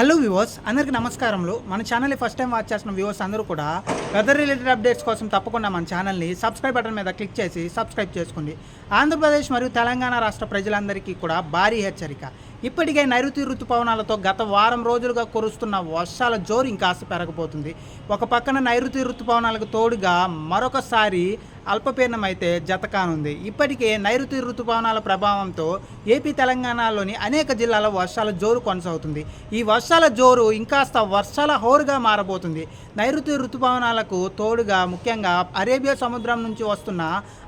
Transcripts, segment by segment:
Hello viewers అందరికీ నమస్కారంలో మన ఛానల్ని ఫస్ట్ టైం వాచ్ చేసిన వ్యూవర్స్ అందరూ కూడా వెదర్ రిలేటెడ్ అప్డేట్స్ కోసం తప్పకుండా మన ఛానల్ని సబ్స్క్రైబ్ బటన్ మీద క్లిక్ చేసి సబ్స్క్రైబ్ చేసుకోండి. ఆంధ్రప్రదేశ్ మరియు తెలంగాణ రాష్ట్ర ప్రజలందరికీ కూడా భారీ హెచ్చరిక. ఇప్పటికే నైరుతి ఋతుపవనాలతో గత వారం రోజులుగా కురుస్తున్న వర్షాల జోరు ఇంకాస్త పెరగబోతుంది. ఒక పక్కన నైరుతి ఋతుపవనాలకు తోడుగా మరొకసారి అల్పపీడనం అయితే జత కానుంది ఇప్పటికే నైరుతి ఋతుపవనాల ప్రభావంతో ఏపీ తెలంగాణలోని అనేక జిల్లాల్లో వర్షాల జోరు కొనసాగుతుంది. ఈ వర్షాల జోరు ఇంకాస్త వర్షాల హోరుగా మారబోతుంది. నైరుతి ఋతుపవనాలకు తోడుగా ముఖ్యంగా అరేబియా సముద్రం నుంచి వస్తున్న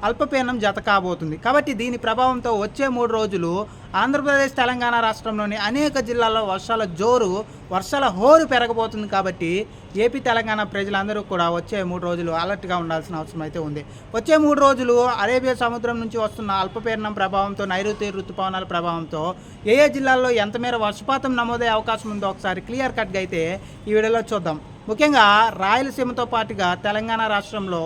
అల్పపీడనం జత కాబోతుంది కాబట్టి దీని ప్రభావంతో వచ్చే మూడు రోజులు ఆంధ్రప్రదేశ్ తెలంగాణ రాష్ట్రంలోని అనేక జిల్లాల్లో వర్షాల జోరు వర్షాల హోరు పెరగబోతుంది కాబట్టి ఏపీ తెలంగాణ ప్రజలందరూ కూడా వచ్చే మూడు రోజులు అలర్ట్గా ఉండాల్సిన అవసరం అయితే ఉంది. వచ్చే మూడు రోజులు అరేబియా సముద్రం నుంచి వస్తున్న అల్పపీడనం ప్రభావంతో నైరుతి ఋతుపవనాల ప్రభావంతో ఏ ఏ జిల్లాల్లో ఎంత మేర వర్షపాతం నమోదయ్యే అవకాశం ఉందో ఒకసారి క్లియర్ కట్గా అయితే ఈ వీడియోలో చూద్దాం. ముఖ్యంగా రాయలసీమతో పాటుగా తెలంగాణ రాష్ట్రంలో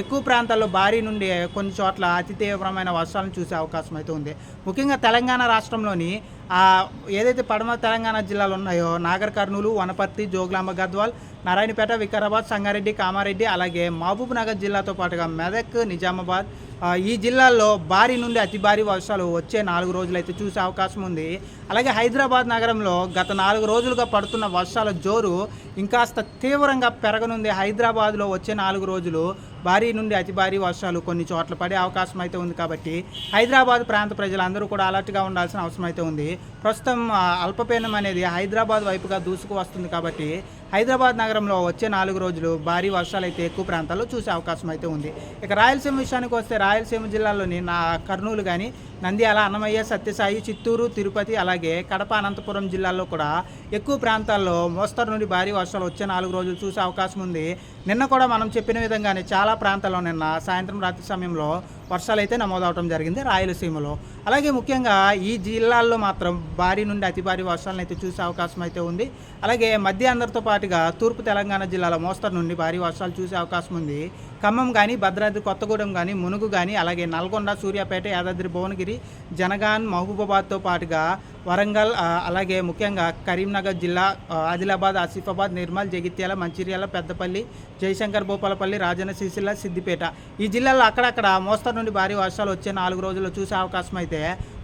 ఎక్కువ ప్రాంతాల్లో భారీ నుండి కొన్ని చోట్ల అతి తీవ్రమైన వర్షాలను చూసే అవకాశం అయితే ఉంది. ముఖ్యంగా తెలంగాణ రాష్ట్రంలోని ఏదైతే పడమ తెలంగాణ జిల్లాలు ఉన్నాయో నాగర్ కర్నూలు వనపర్తి జోగులాంబ గద్వాల్ నారాయణపేట వికారాబాద్ సంగారెడ్డి కామారెడ్డి అలాగే మహబూబ్ నగర్ జిల్లాతో పాటుగా మెదక్ నిజామాబాద్ ఈ జిల్లాల్లో భారీ నుండి అతి భారీ వర్షాలు వచ్చే నాలుగు రోజులు అయితే చూసే అవకాశం ఉంది. అలాగే హైదరాబాద్ నగరంలో గత నాలుగు రోజులుగా పడుతున్న వర్షాల జోరు ఇంకాస్త తీవ్రంగా పెరగనుంది. హైదరాబాద్లో వచ్చే నాలుగు రోజులు భారీ నుండి అతి భారీ వర్షాలు కొన్ని చోట్ల పడే అవకాశం అయితే ఉంది కాబట్టి హైదరాబాద్ ప్రాంత ప్రజలందరూ కూడా అలర్ట్గా ఉండాల్సిన అవసరం అయితే ఉంది. ప్రస్తుతం అల్పపీడనం అనేది హైదరాబాద్ వైపుగా దూసుకు వస్తుంది కాబట్టి హైదరాబాద్ నగరంలో వచ్చే నాలుగు రోజులు భారీ వర్షాలు అయితే ఎక్కువ ప్రాంతాల్లో చూసే అవకాశం అయితే ఉంది. ఇక రాయలసీమ విషయానికి వస్తే రాయలసీమ జిల్లాలోని నా కర్నూలు కానీ నంద్యాల అన్నమయ్య సత్యసాయి చిత్తూరు తిరుపతి అలాగే కడప అనంతపురం జిల్లాల్లో కూడా ఎక్కువ ప్రాంతాల్లో మోస్తరు నుండి భారీ వర్షాలు వచ్చే నాలుగు రోజులు చూసే అవకాశం ఉంది. నిన్న కూడా మనం చెప్పిన విధంగానే చాలా ప్రాంతాల్లో నిన్న సాయంత్రం రాత్రి సమయంలో వర్షాలు అయితే నమోదవడం జరిగింది రాయలసీమలో. అలాగే ముఖ్యంగా ఈ జిల్లాల్లో మాత్రం భారీ నుండి అతి భారీ వర్షాలను అయితే చూసే అవకాశం అయితే ఉంది. అలాగే మధ్య అందరితో పాటుగా తూర్పు తెలంగాణ జిల్లాల మోస్తరు నుండి భారీ వర్షాలు చూసే అవకాశం ఉంది ఖమ్మం కానీ భద్రాద్రి కొత్తగూడెం కానీ మునుగు కానీ అలాగే నల్గొండ సూర్యాపేట యాదాద్రి భువనగిరి జనగాన్ మహబూబాబాద్తో పాటుగా వరంగల్ అలాగే ముఖ్యంగా కరీంనగర్ జిల్లా ఆదిలాబాద్ ఆసిఫాబాద్ నిర్మల్ జగిత్యాల మంచిర్యాల పెద్దపల్లి జయశంకర్ భూపాలపల్లి రాజన్న సిరిసిల్ల సిద్దిపేట. ఈ జిల్లాల్లో అక్కడక్కడ మోస్తరు నుండి భారీ వర్షాలు వచ్చే నాలుగు రోజుల్లో చూసే అవకాశం అయితే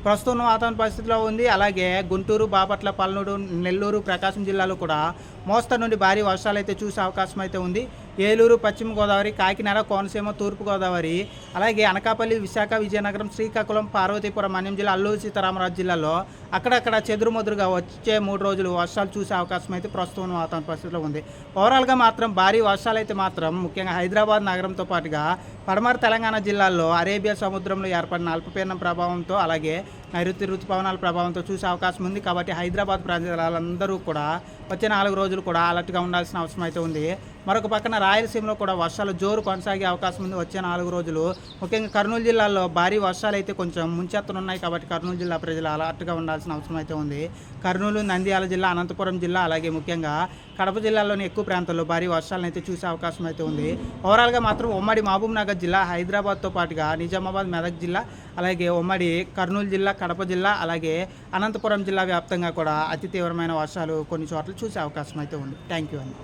ప్రస్తుతం వాతావరణ పరిస్థితిలో ఉంది. అలాగే గుంటూరు బాపట్ల పల్నూరు నెల్లూరు ప్రకాశం జిల్లాలో కూడా మోస్తరు నుండి భారీ వర్షాలు అయితే చూసే అవకాశం అయితే ఉంది. ఏలూరు పశ్చిమ గోదావరి కాకినాడ కోనసీమ తూర్పు గోదావరి అలాగే అనకాపల్లి విశాఖ విజయనగరం శ్రీకాకుళం పార్వతీపురం మన్యం జిల్లా అల్లూరు సీతారామరాజు జిల్లాలో అక్కడక్కడ చెదురుమదురుగా వచ్చే మూడు రోజులు వర్షాలు చూసే అవకాశం అయితే ప్రస్తుతం వాతావరణ పరిస్థితిలో ఉంది. ఓవరాల్గా మాత్రం భారీ వర్షాలు అయితే మాత్రం ముఖ్యంగా హైదరాబాద్ నగరంతో పాటుగా పడమర తెలంగాణ జిల్లాల్లో అరేబియా సముద్రంలో ఏర్పడిన అల్పపీడనం ప్రభావంతో అలాగే నైరుతి ఋతుపవనాల ప్రభావంతో చూసే అవకాశం ఉంది. కాబట్టి హైదరాబాద్ ప్రజలందరూ కూడా వచ్చే నాలుగు రోజులు కూడా అలర్ట్గా ఉండాల్సిన అవసరం అయితే ఉంది. మరొక పక్కన రాయలసీమలో కూడా వర్షాలు జోరు కొనసాగే అవకాశం ఉంది. వచ్చే నాలుగు రోజులు ముఖ్యంగా కర్నూలు జిల్లాలో భారీ వర్షాలు అయితే కొంచెం ముంచెత్తనున్నాయి కాబట్టి కర్నూలు జిల్లా ప్రజలు అలర్ట్గా ఉండాల్సిన అవసరం అయితే ఉంది. కర్నూలు నంద్యాల జిల్లా అనంతపురం జిల్లా అలాగే ముఖ్యంగా కడప జిల్లాలోని ఎక్కువ ప్రాంతాల్లో భారీ వర్షాలను అయితే చూసే అవకాశం అయితే ఉంది. ఓవరాల్గా మాత్రం ఉమ్మడి మహబూబ్ నగర్ జిల్లా హైదరాబాద్తో పాటుగా నిజామాబాద్ మెదక్ జిల్లా అలాగే ఉమ్మడి కర్నూలు జిల్లా కడప జిల్లా అలాగే అనంతపురం జిల్లా వ్యాప్తంగా కూడా అతి తీవ్రమైన వర్షాలు కొన్ని చోట్ల చూసే అవకాశం అయితే ఉంది. థ్యాంక్ యూ అండి.